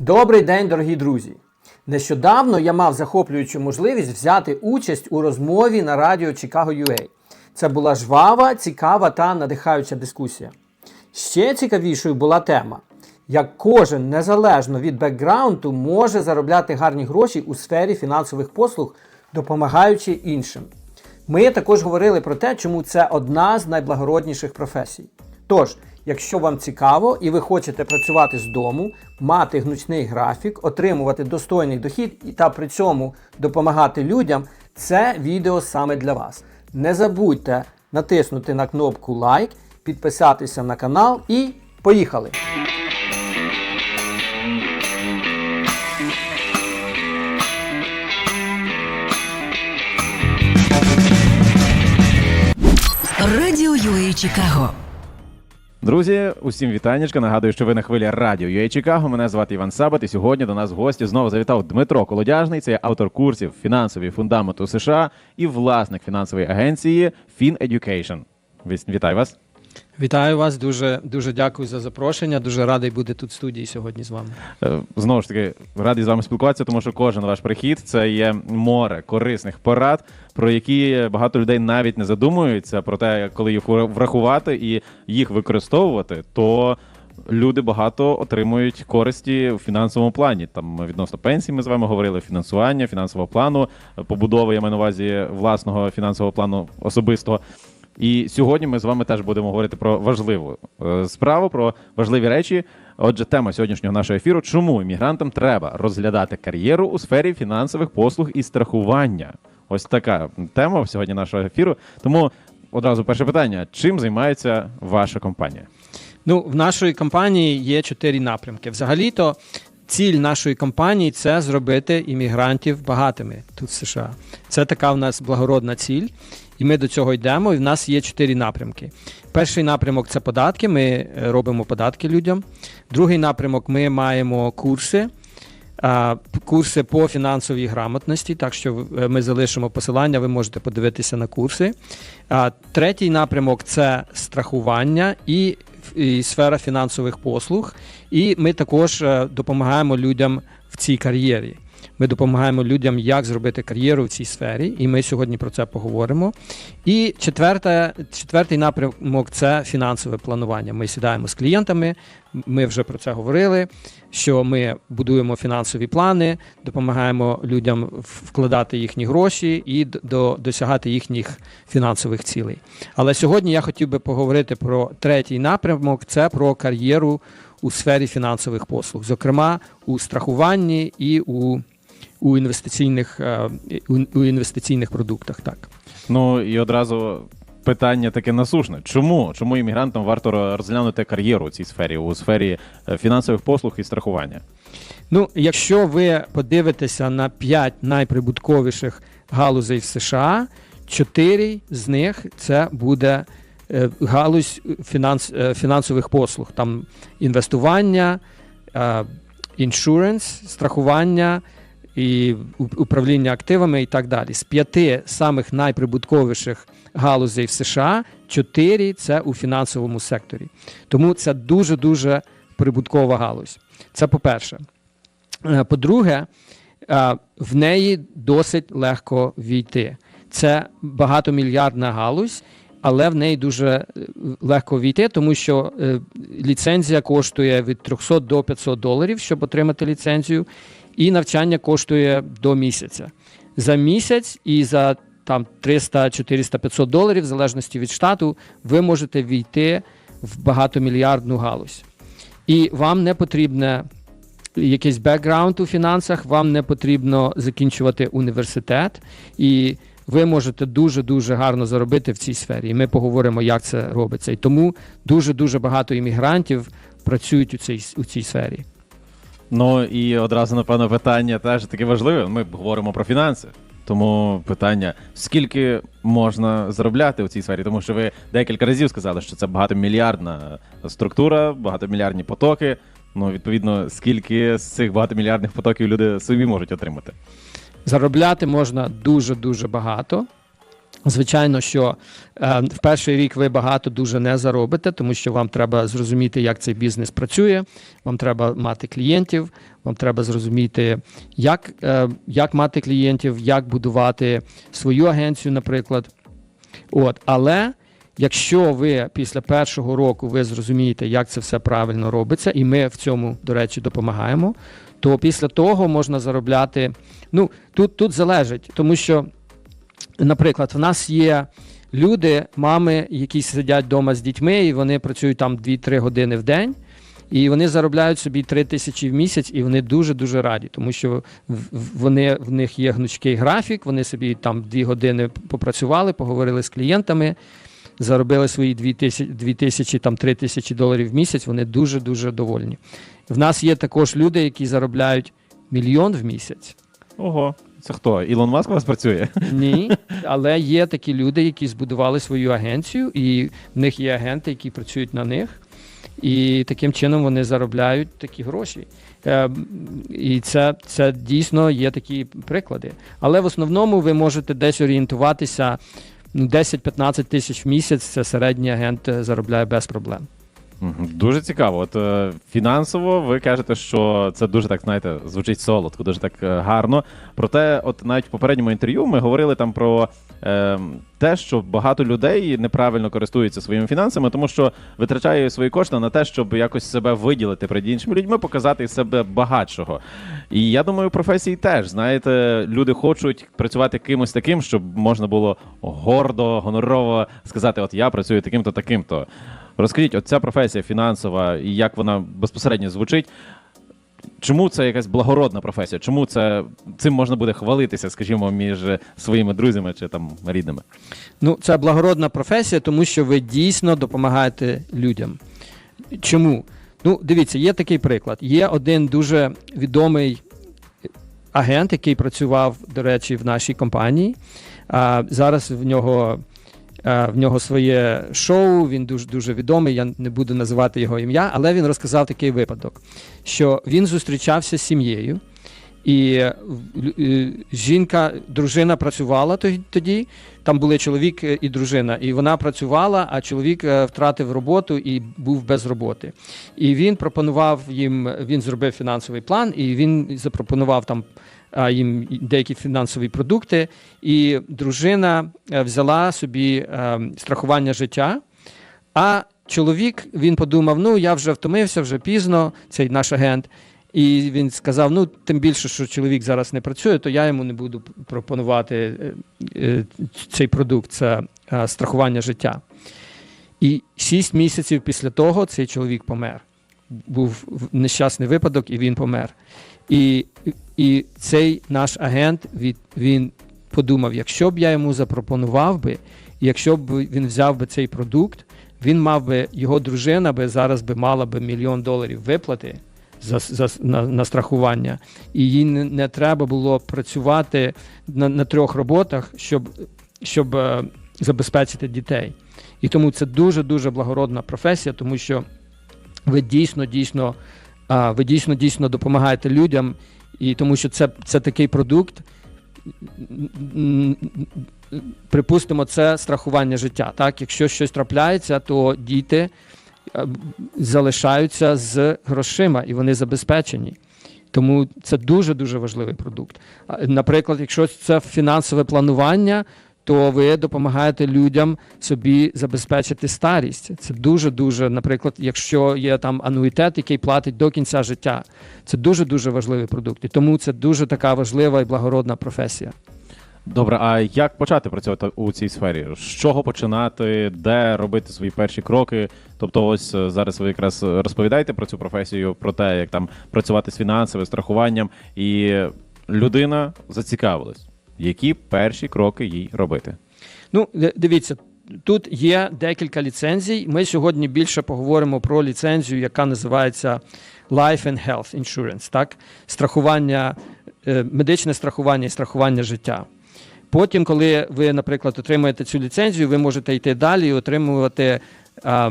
Добрий день, дорогі друзі! Нещодавно я мав захоплюючу можливість взяти участь у розмові на радіо Chicago UA. Це була жвава, цікава та надихаюча дискусія. Ще цікавішою була тема, як кожен незалежно від бекграунду може заробляти гарні гроші у сфері фінансових послуг, допомагаючи іншим. Ми також говорили про те, чому це одна з найблагородніших професій. Тож, якщо вам цікаво і ви хочете працювати з дому, мати гнучний графік, отримувати достойний дохід і та при цьому допомагати людям, це відео саме для вас. Не забудьте натиснути на кнопку лайк, підписатися на канал і поїхали! Радіо UA Чикаго. Друзі, усім вітаннячка. Нагадую, що ви на хвилі радіо UA Чикаго. Мене звати Іван Сабат, і сьогодні до нас в гості знову завітав Дмитро Колодяжний. Це є автор курсів фінансові фундаменту США і власник фінансової агенції FinEducation. Вітаю вас. Вітаю вас, дуже дуже дякую за запрошення. Дуже радий бути тут в студії сьогодні з вами. Е, Знову ж таки, радий з вами спілкуватися, тому що кожен ваш прихід це є море корисних порад, про які багато людей навіть не задумуються. Проте, коли їх врахувати і їх використовувати, то люди багато отримують користі в фінансовому плані. Там відносно пенсій ми з вами говорили, фінансування, фінансового плану, побудови, я маю на увазі власного фінансового плану особистого. І сьогодні ми з вами теж будемо говорити про важливу е, справу, про важливі речі. Отже, тема сьогоднішнього нашого ефіру: чому іммігрантам треба розглядати кар'єру у сфері фінансових послуг і страхування? Ось така тема сьогодні нашого ефіру. Тому одразу перше питання: чим займається ваша компанія? Ну, в нашої компанії є чотири напрямки. Взагалі-то ціль нашої компанії це зробити іммігрантів багатими тут в США. Це така в нас благородна ціль, і ми до цього йдемо. І в нас є чотири напрямки. Перший напрямок це податки. Ми е, робимо податки людям. Другий напрямок ми маємо курси. Курси по фінансовій грамотності, так що е, ми залишимо посилання, ви можете подивитися на курси. Третій напрямок це страхування і, і сфера фінансових послуг. І ми також е, допомагаємо людям в цій кар'єрі. Ми допомагаємо людям, як зробити кар'єру в цій сфері, і ми сьогодні про це поговоримо. І четверте, четвертий напрямок це фінансове планування. Ми сідаємо з клієнтами, ми вже про це говорили. Що ми будуємо фінансові плани, допомагаємо людям вкладати їхні гроші і до, досягати їхніх фінансових цілей. Але сьогодні я хотів би поговорити про третій напрямок це про кар'єру у сфері фінансових послуг, зокрема у страхуванні і у, у, інвестиційних, е, у, інвестиційних продуктах. Так. Ну і одразу питання таке насушне. Чому? Чому іммігрантам варто розглянути кар'єру у цій сфері, у сфері е, фінансових послуг і страхування? Ну, якщо ви подивитеся на 5 найприбутковіших галузей в США, 4 з них це буде е, галузь фінанс, е, фінансових послуг, там інвестування, іншуренс, страхування і управління активами і так далі. З п'яти самих найприбутковіших галузей в США, 4 це у фінансовому секторі. Тому це дуже-дуже прибуткова галузь. Це по-перше. Е, По-друге, е, в неї досить легко війти. Це багатомільярдна галузь, але в неї дуже е, легко війти, тому що ліцензія коштує від 300 до 500 доларів, щоб отримати ліцензію, і навчання коштує до місяця. За місяць і за там 300, 400, 500 доларів, в залежності від штату, ви можете війти в багатомільярдну галузь. І вам не потрібне якийсь бекграунд у фінансах, вам не потрібно закінчувати університет, і ви можете дуже-дуже гарно заробити в цій сфері. І ми поговоримо, як це робиться. І тому дуже-дуже багато іммігрантів працюють у цій, у цій сфері. Ну і одразу, напевно, питання теж таке важливе. Ми говоримо про фінанси. Тому питання: скільки можна заробляти у цій сфері? Тому що ви декілька разів сказали, що це багатомільярдна структура, багатомільярдні потоки. Ну, відповідно, скільки з цих багатомільярдних потоків люди собі можуть отримати? Заробляти можна дуже-дуже багато. Звичайно, що е, в перший рік ви багато дуже не заробите, тому що вам треба зрозуміти, як цей бізнес працює, вам треба мати клієнтів, вам треба зрозуміти, як, е, як мати клієнтів, як будувати свою агенцію, наприклад. От, але якщо ви після першого року ви зрозумієте, як це все правильно робиться, і ми в цьому, до речі, допомагаємо, то після того можна заробляти. Ну, тут, тут залежить, тому що, наприклад, в нас є люди, мами, які сидять вдома з дітьми, і вони працюють там 2-3 години в день. І вони заробляють собі 3 тисячі в місяць, і вони дуже дуже раді, тому що вони в них є гнучкий графік. Вони собі там 2 години попрацювали, поговорили з клієнтами, заробили свої 2 тисячі, 2 тисячі там 3 тисячі доларів в місяць. Вони дуже дуже довольні. В нас є також люди, які заробляють мільйон в місяць. Ого, це хто? Ілон Маск у вас працює? Ні, але є такі люди, які збудували свою агенцію, і в них є агенти, які працюють на них. І таким чином вони заробляють такі гроші. Е, і це, це дійсно є такі приклади. Але в основному ви можете десь орієнтуватися ну, 10-15 тисяч в місяць. Це середній агент е, заробляє без проблем. Дуже цікаво. От е, фінансово ви кажете, що це дуже так, знаєте, звучить солодко, дуже так е, гарно. Проте, от навіть в попередньому інтерв'ю ми говорили там про е, те, що багато людей неправильно користуються своїми фінансами, тому що витрачає свої кошти на те, щоб якось себе виділити перед іншими людьми, показати себе багатшого. І я думаю, професії теж знаєте, люди хочуть працювати кимось таким, щоб можна було гордо, гонорово сказати: От я працюю таким-то, таким-то. Розкажіть, от ця професія фінансова і як вона безпосередньо звучить. Чому це якась благородна професія? Чому це цим можна буде хвалитися, скажімо, між своїми друзями чи там рідними? Ну, це благородна професія, тому що ви дійсно допомагаєте людям. Чому? Ну, дивіться, є такий приклад. Є один дуже відомий агент, який працював, до речі, в нашій компанії. А, зараз в нього. А, В нього своє шоу, він дуже дуже відомий. Я не буду називати його ім'я, але він розказав такий випадок, що він зустрічався з сім'єю, і е, е, жінка, дружина працювала тоді-. Там були чоловік е, і дружина, і вона працювала, а чоловік е, втратив роботу і був без роботи. І він пропонував їм, він зробив фінансовий план, і він запропонував там їм деякі фінансові продукти. І дружина е, взяла собі е, страхування життя. А чоловік він подумав: ну я вже втомився, вже пізно, цей наш агент. І він сказав: ну, тим більше, що чоловік зараз не працює, то я йому не буду пропонувати е, цей продукт, це страхування життя. І шість місяців після того цей чоловік помер. Був нещасний випадок, і він помер. І, і цей наш агент від, він подумав: якщо б я йому запропонував би, якщо б він взяв би цей продукт, він мав би, його дружина би зараз би мала би мільйон доларів виплати за, за, на, на страхування, і їй не, не треба було працювати на, на трьох роботах, щоб, щоб е, забезпечити дітей. І тому це дуже-дуже благородна професія, тому що ви дійсно, дійсно, ви дійсно, дійсно допомагаєте людям, і тому що це, це такий продукт. Припустимо, це страхування життя. Так? Якщо щось трапляється, то діти е, залишаються з грошима і вони забезпечені. Тому це дуже дуже важливий продукт. Наприклад, якщо це фінансове планування, то ви допомагаєте людям собі забезпечити старість. Це дуже дуже, наприклад, якщо є там ануїтет, який платить до кінця життя, це дуже дуже важливий продукт. І тому це дуже така важлива і благородна професія. Добре, а як почати працювати у цій сфері? З чого починати, де робити свої перші кроки? Тобто, ось е, зараз ви якраз розповідаєте про цю професію, про те, як там працювати з фінансовим страхуванням, і людина зацікавилась, які перші кроки їй робити. Ну, дивіться, тут є декілька ліцензій. Ми сьогодні більше поговоримо про ліцензію, яка називається Life and Health Insurance, так? Страхування, е, медичне страхування і страхування життя. Потім, коли ви, наприклад, отримаєте цю ліцензію, ви можете йти далі і отримувати а,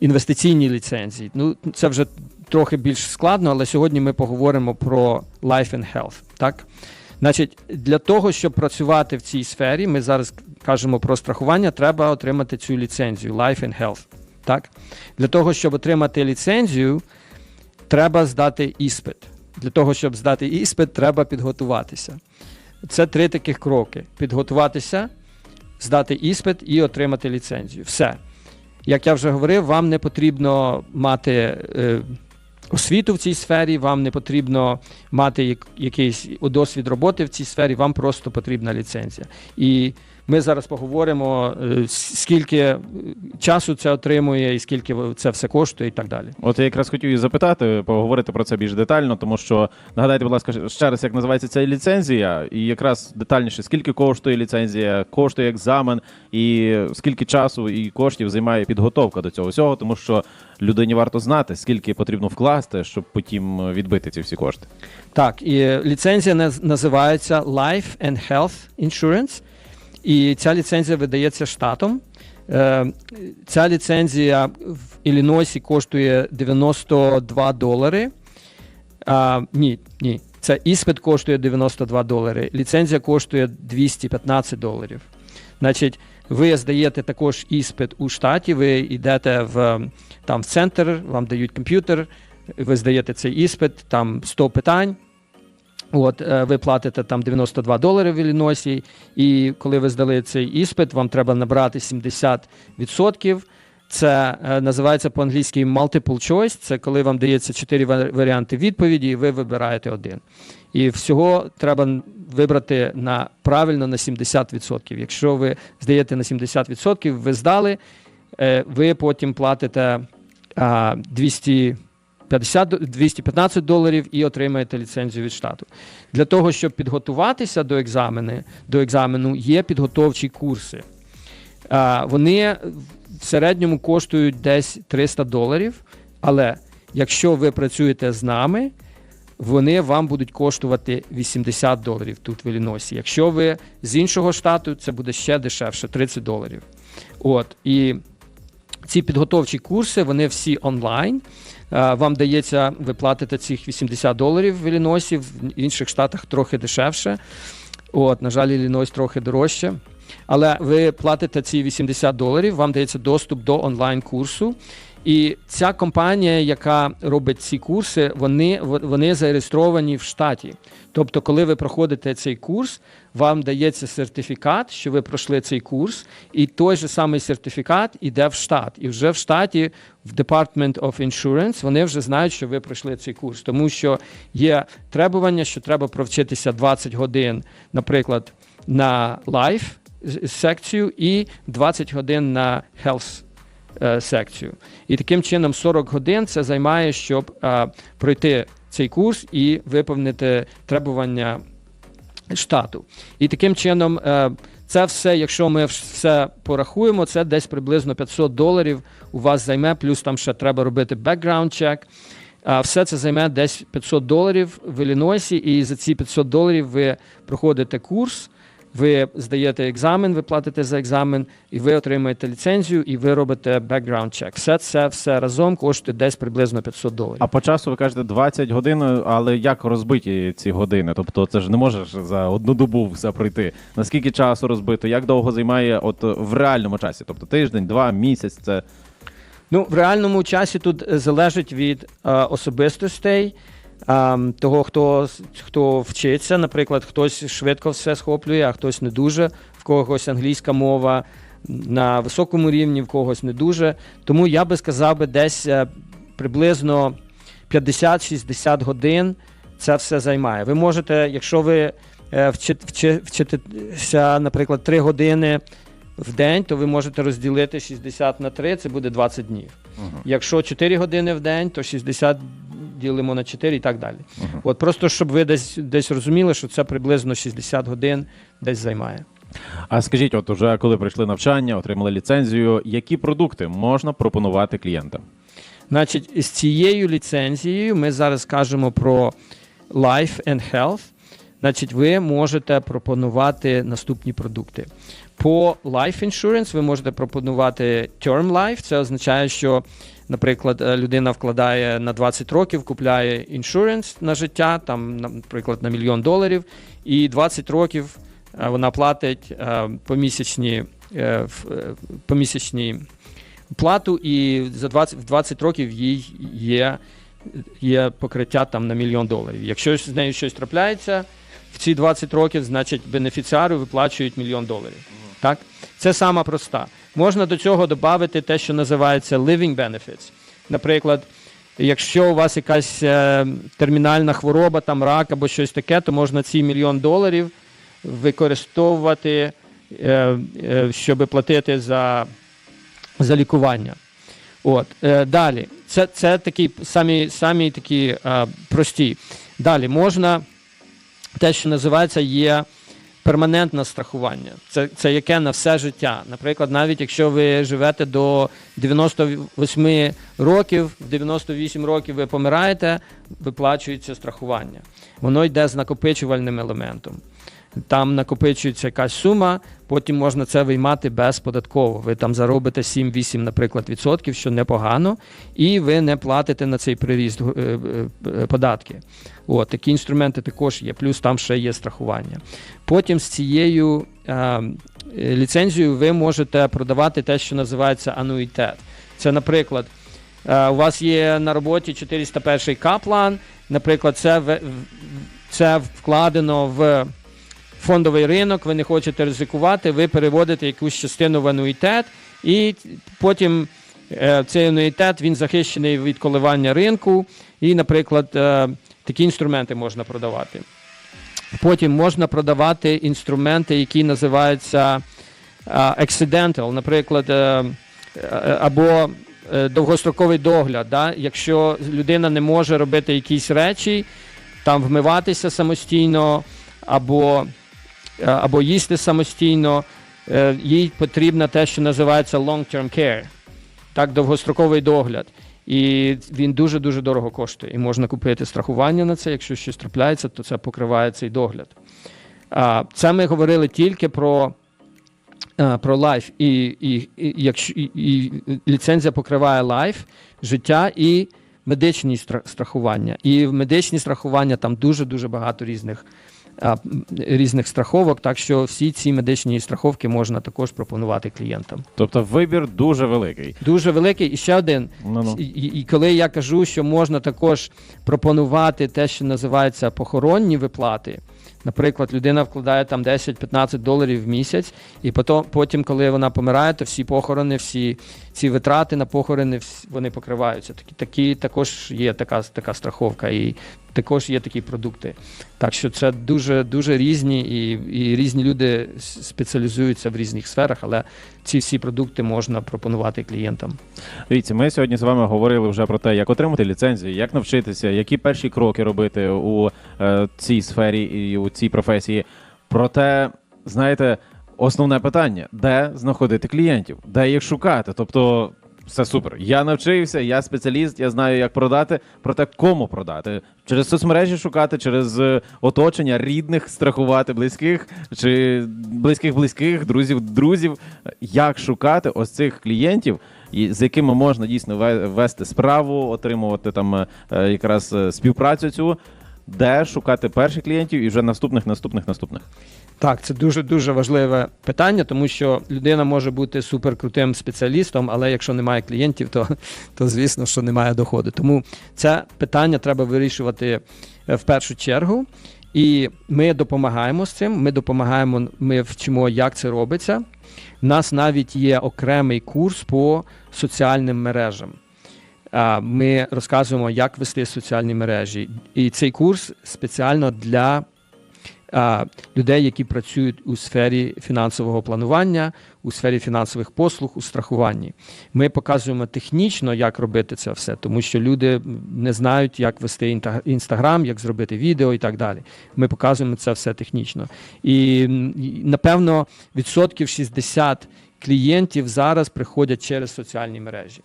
інвестиційні ліцензії. Ну, це вже трохи більш складно, але сьогодні ми поговоримо про Life and Health. Так? Значить, для того, щоб працювати в цій сфері, ми зараз кажемо про страхування, треба отримати цю ліцензію Life and Health. Так? Для того, щоб отримати ліцензію, треба здати іспит. Для того, щоб здати іспит, треба підготуватися. Це три таких кроки: підготуватися, здати іспит і отримати ліцензію. Все. Як я вже говорив, вам не потрібно мати е, освіту в цій сфері, вам не потрібно мати як- якийсь досвід роботи в цій сфері, вам просто потрібна ліцензія. І ми зараз поговоримо, е, скільки е, часу це отримує, і скільки це все коштує, і так далі. От я якраз хотів і запитати, поговорити про це більш детально, тому що нагадайте, будь ласка, ще раз, як називається ця ліцензія, і якраз детальніше, скільки коштує ліцензія, коштує екзамен, і скільки часу і коштів займає підготовка до цього всього, тому що людині варто знати, скільки потрібно вкласти, щоб потім відбити ці всі кошти. Так, і ліцензія наз- називається Life and Health Insurance. І ця ліцензія видається штатом. Е, Ця ліцензія в Іллінойсі коштує 92 долари. А, ні, ні. Це іспит коштує 92 долари. Ліцензія коштує 215 доларів. Значить, ви здаєте також іспит у штаті, ви йдете в, там, в центр, вам дають комп'ютер, ви здаєте цей іспит, там 100 питань. От, е, ви платите там 92 долари в Іллінойсі, і коли ви здали цей іспит, вам треба набрати 70%. Це е, називається по-англійськи multiple choice. Це коли вам дається 4 варіанти відповіді, і ви вибираєте один. І всього треба вибрати на правильно на 70%. Якщо ви здаєте на 70%, ви здали, е, ви потім платите а, 200 50, 215 доларів і отримаєте ліцензію від штату. Для того, щоб підготуватися до екзамену, до екзамену є підготовчі курси. Вони в середньому коштують десь 300 доларів, але якщо ви працюєте з нами, вони вам будуть коштувати 80 доларів тут в Іллінойсі. Якщо ви з іншого штату, це буде ще дешевше 30 доларів. От і ці підготовчі курси, вони всі онлайн. Е, Вам дається, ви платите цих 80 доларів в Іллінойсі, в інших штатах трохи дешевше. От, на жаль, Іллінойс трохи дорожче. Але ви платите ці 80 доларів, вам дається доступ до онлайн-курсу. І ця компанія, яка робить ці курси, вони, вони зареєстровані в штаті. Тобто, коли ви проходите цей курс, вам дається сертифікат, що ви пройшли цей курс, і той же самий сертифікат іде в штат. І вже в штаті, в Department of Insurance, вони вже знають, що ви пройшли цей курс. Тому що є требування, що треба провчитися 20 годин, наприклад, на life секцію і 20 годин на health секцію. І таким чином 40 годин це займає, щоб е, пройти цей курс і виповнити требування штату. І таким чином, е, це все, якщо ми все порахуємо, це десь приблизно 500 доларів у вас займе, плюс там ще треба робити background чек. Все це займе десь 500 доларів в Іллінойсі, і за ці 500 доларів ви проходите курс, ви здаєте екзамен, ви платите за екзамен, і ви отримуєте ліцензію, і ви робите background чек. Все це все разом коштує десь приблизно 500 доларів. А по часу ви кажете 20 годин, але як розбиті ці години? Тобто це ж не можеш за одну добу все пройти. Наскільки часу розбито? Як довго займає от в реальному часі? Тобто тиждень, два, місяць це. Ну, в реальному часі тут залежить від е, особистостей, того, хто, хто вчиться. Наприклад, хтось швидко все схоплює, а хтось не дуже, в когось англійська мова на високому рівні, в когось не дуже. Тому я би сказав би десь е, приблизно 50-60 годин це все займає. Ви можете, якщо ви е, вчи- вчи- вчитеся, наприклад, 3 години в день, то ви можете розділити 60 на 3, це буде 20 днів. Якщо 4 години в день, то 60 ділимо на 4 і так далі. От просто щоб ви десь, десь розуміли, що це приблизно 60 годин десь займає. А скажіть, от уже коли прийшли навчання, отримали ліцензію, які продукти можна пропонувати клієнтам? Значить, з цією ліцензією ми зараз кажемо про Life and Health. Значить, ви можете пропонувати наступні продукти. По Life Insurance ви можете пропонувати Term Life. Це означає, що Наприклад, е, людина вкладає на 20 років, купляє іншуренс на життя, там, наприклад, на мільйон доларів, і 20 років е, вона платить е, помісячні, помісячні плату, і за 20, в 20 років їй є, є покриття там на мільйон доларів. Якщо з нею щось трапляється в ці 20 років, значить бенефіціару виплачують мільйон доларів. Так? Це сама проста. Можна до цього додати те, що називається living benefits. Наприклад, якщо у вас якась е, термінальна хвороба, там рак або щось таке, то можна ці мільйон доларів використовувати, е, е, щоб платити за, за лікування. От, далі. Це, це такі самі, самі такі прості. Далі можна те, що називається, є перманентне страхування. Це, це яке на все життя. Наприклад, навіть якщо ви живете до 98 років, в 98 років ви помираєте, виплачується страхування. Воно йде з накопичувальним елементом. Там накопичується якась сума, потім можна це виймати безподатково. Ви там заробите 7-8, наприклад, відсотків, що непогано, і ви не платите на цей приріст е, е, податки. От, такі інструменти також є, плюс там ще є страхування. Потім з цією е, ліцензією ви можете продавати те, що називається ануїтет. Це, наприклад, е, у вас є на роботі 401 каплан, наприклад, це, в- це вкладено в фондовий ринок, ви не хочете ризикувати, ви переводите якусь частину в ануїтет, і потім е, цей ануїтет він захищений від коливання ринку, і, наприклад, е, такі інструменти можна продавати. Потім можна продавати інструменти, які називаються е, accidental, наприклад, або довгостроковий догляд. Да? Якщо людина не може робити якісь речі, там вмиватися самостійно, або, або їсти самостійно, е, їй потрібно те, що називається long-term care, так, довгостроковий догляд. І він дуже-дуже дорого коштує. І можна купити страхування на це. Якщо щось трапляється, то це покриває цей догляд. Це ми говорили тільки про, про лайф. І, і, якщо, і, і ліцензія покриває лайф, життя і медичні страхування. І в медичні страхування там дуже-дуже багато різних, різних страховок, так що всі ці медичні страховки можна також пропонувати клієнтам. Тобто вибір дуже великий. Дуже великий. І ще один. Ну-ну. І, і коли я кажу, що можна також пропонувати те, що називається похоронні виплати. Наприклад, людина вкладає там 10-15 доларів в місяць, і потім, потім, коли вона помирає, то всі похорони, всі ці витрати на похорони вони покриваються. Такі, такі також є така, така страховка, і також є такі продукти. Так що це дуже дуже різні, і, і різні люди спеціалізуються в різних сферах, але ці всі продукти можна пропонувати клієнтам. Дивіться, ми сьогодні з вами говорили вже про те, як отримати ліцензію, як навчитися, які перші кроки робити у е, цій сфері у цій професії. Проте, знаєте, основне питання: де знаходити клієнтів, де їх шукати? Тобто, все супер. Я навчився, я спеціаліст, я знаю, як продати. Проте кому продати? Через соцмережі шукати, через е, оточення рідних страхувати, близьких чи близьких близьких, друзів, друзів. Як шукати ось цих клієнтів, і з якими можна дійсно ве- вести справу, отримувати там е, е, якраз співпрацю цю, де шукати перших клієнтів і вже наступних, наступних, наступних. Так, це дуже дуже важливе питання, тому що людина може бути суперкрутим спеціалістом, але якщо немає клієнтів, то, то звісно, що немає доходу. Тому це питання треба вирішувати е, в першу чергу. І ми допомагаємо з цим. Ми допомагаємо, ми вчимо, як це робиться. У нас навіть є окремий курс по соціальним мережам. Ми розказуємо, як вести соціальні мережі. І цей курс спеціально для людей, які працюють у сфері фінансового планування, у сфері фінансових послуг, у страхуванні. Ми показуємо технічно, як робити це все, тому що люди не знають, як вести інстаграм, як зробити відео і так далі. Ми показуємо це все технічно. І, напевно відсотків 60 клієнтів зараз приходять через соціальні мережі.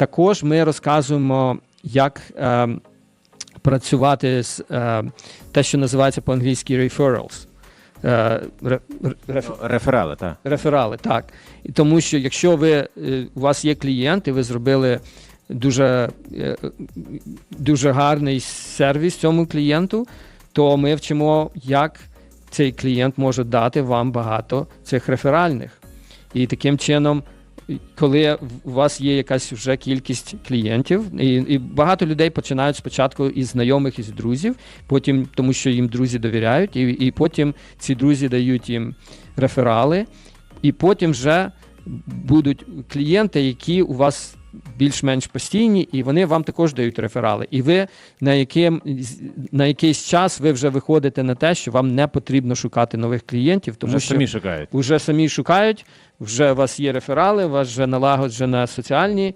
Також ми розказуємо, як е, працювати з е, те, що називається по-англійськи referrals. Е, ре- реф- Реферали, так. Реферали, так. І тому що якщо ви, е, у вас є клієнт, і ви зробили дуже, е, дуже гарний сервіс цьому клієнту, то ми вчимо, як цей клієнт може дати вам багато цих реферальних. І таким чином, коли у вас є якась вже кількість клієнтів, і, і багато людей починають спочатку із знайомих, із друзів, потім тому, що їм друзі довіряють, і, і потім ці друзі дають їм реферали, і потім вже будуть клієнти, які у вас більш-менш постійні, і вони вам також дають реферали. І ви на, яким, на якийсь час ви вже виходите на те, що вам не потрібно шукати нових клієнтів, тому Вже що самі шукають. вже самі шукають, вже у вас є реферали, у вас вже налагоджена соціальні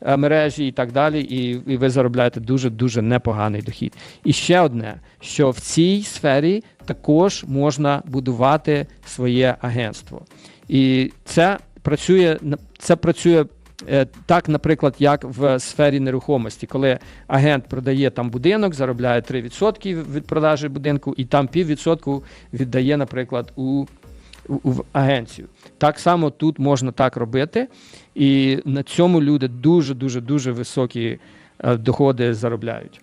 е, мережі і так далі, і, і ви заробляєте дуже-дуже непоганий дохід. І ще одне, що в цій сфері також можна будувати своє агентство. І це працює, це працює. Е, Так, наприклад, як в сфері нерухомості, коли агент продає там будинок, заробляє 3% від продажі будинку, і там піввідсотку віддає, наприклад, у в агенцію. Так само тут можна так робити, і на цьому люди дуже дуже дуже високі е, доходи заробляють.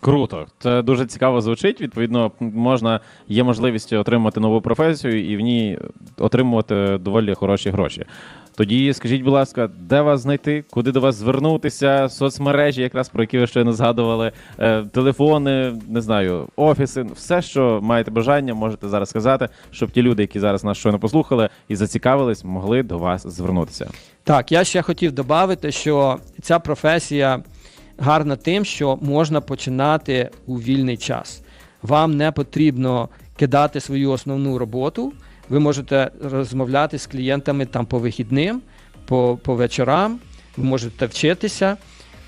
Круто, це дуже цікаво звучить. Відповідно, можна є можливість отримати нову професію і в ній отримувати доволі хороші гроші. Тоді скажіть, будь ласка, де вас знайти, куди до вас звернутися, соцмережі, якраз про які ви щойно згадували, е, телефони, не знаю, офіси, все, що маєте бажання, можете зараз сказати, щоб ті люди, які зараз нас щойно послухали і зацікавились, могли до вас звернутися. Так, я ще хотів додати, що ця професія гарна тим, що можна починати у вільний час. Вам не потрібно кидати свою основну роботу. Ви можете розмовляти з клієнтами там по вихідним, по, по вечорам, ви можете вчитися.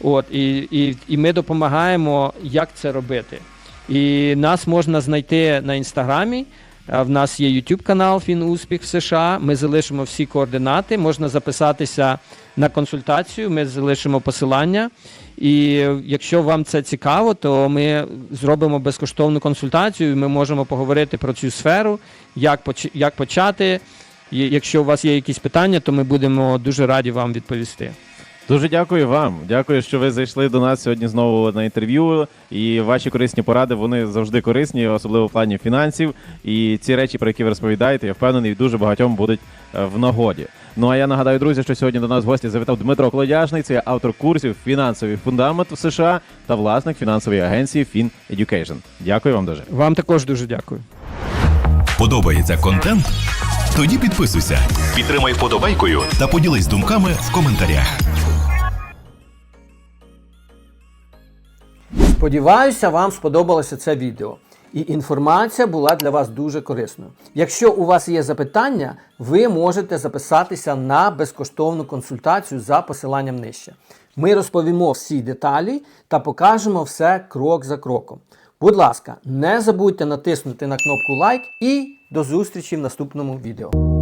От, і, і, і ми допомагаємо, як це робити. І нас можна знайти на інстаграмі. В нас є YouTube канал Фінуспіх в США. Ми залишимо всі координати. Можна записатися на консультацію. Ми залишимо посилання. І якщо вам це цікаво, то ми зробимо безкоштовну консультацію. Ми можемо поговорити про цю сферу, як як почати. Якщо у вас є якісь питання, то ми будемо дуже раді вам відповісти. Дуже дякую вам. Дякую, що ви зайшли до нас сьогодні знову на інтерв'ю. І ваші корисні поради вони завжди корисні, особливо в плані фінансів. І ці речі, про які ви розповідаєте, я впевнений, дуже багатьом будуть е, в нагоді. Ну а я нагадаю, друзі, що сьогодні до нас в гості завітав Дмитро Колодяжний. Це автор курсів фінансовий фундамент в США та власник фінансової агенції Fin Education. Дякую вам дуже. Вам також дуже дякую. Подобається контент? Тоді підписуйся, підтримай вподобайкою та поділись думками в коментарях. Сподіваюся, вам сподобалося це відео. І інформація була для вас дуже корисною. Якщо у вас є запитання, ви можете записатися на безкоштовну консультацію за посиланням нижче. Ми розповімо всі деталі та покажемо все крок за кроком. Будь ласка, не забудьте натиснути на кнопку лайк і до зустрічі в наступному відео.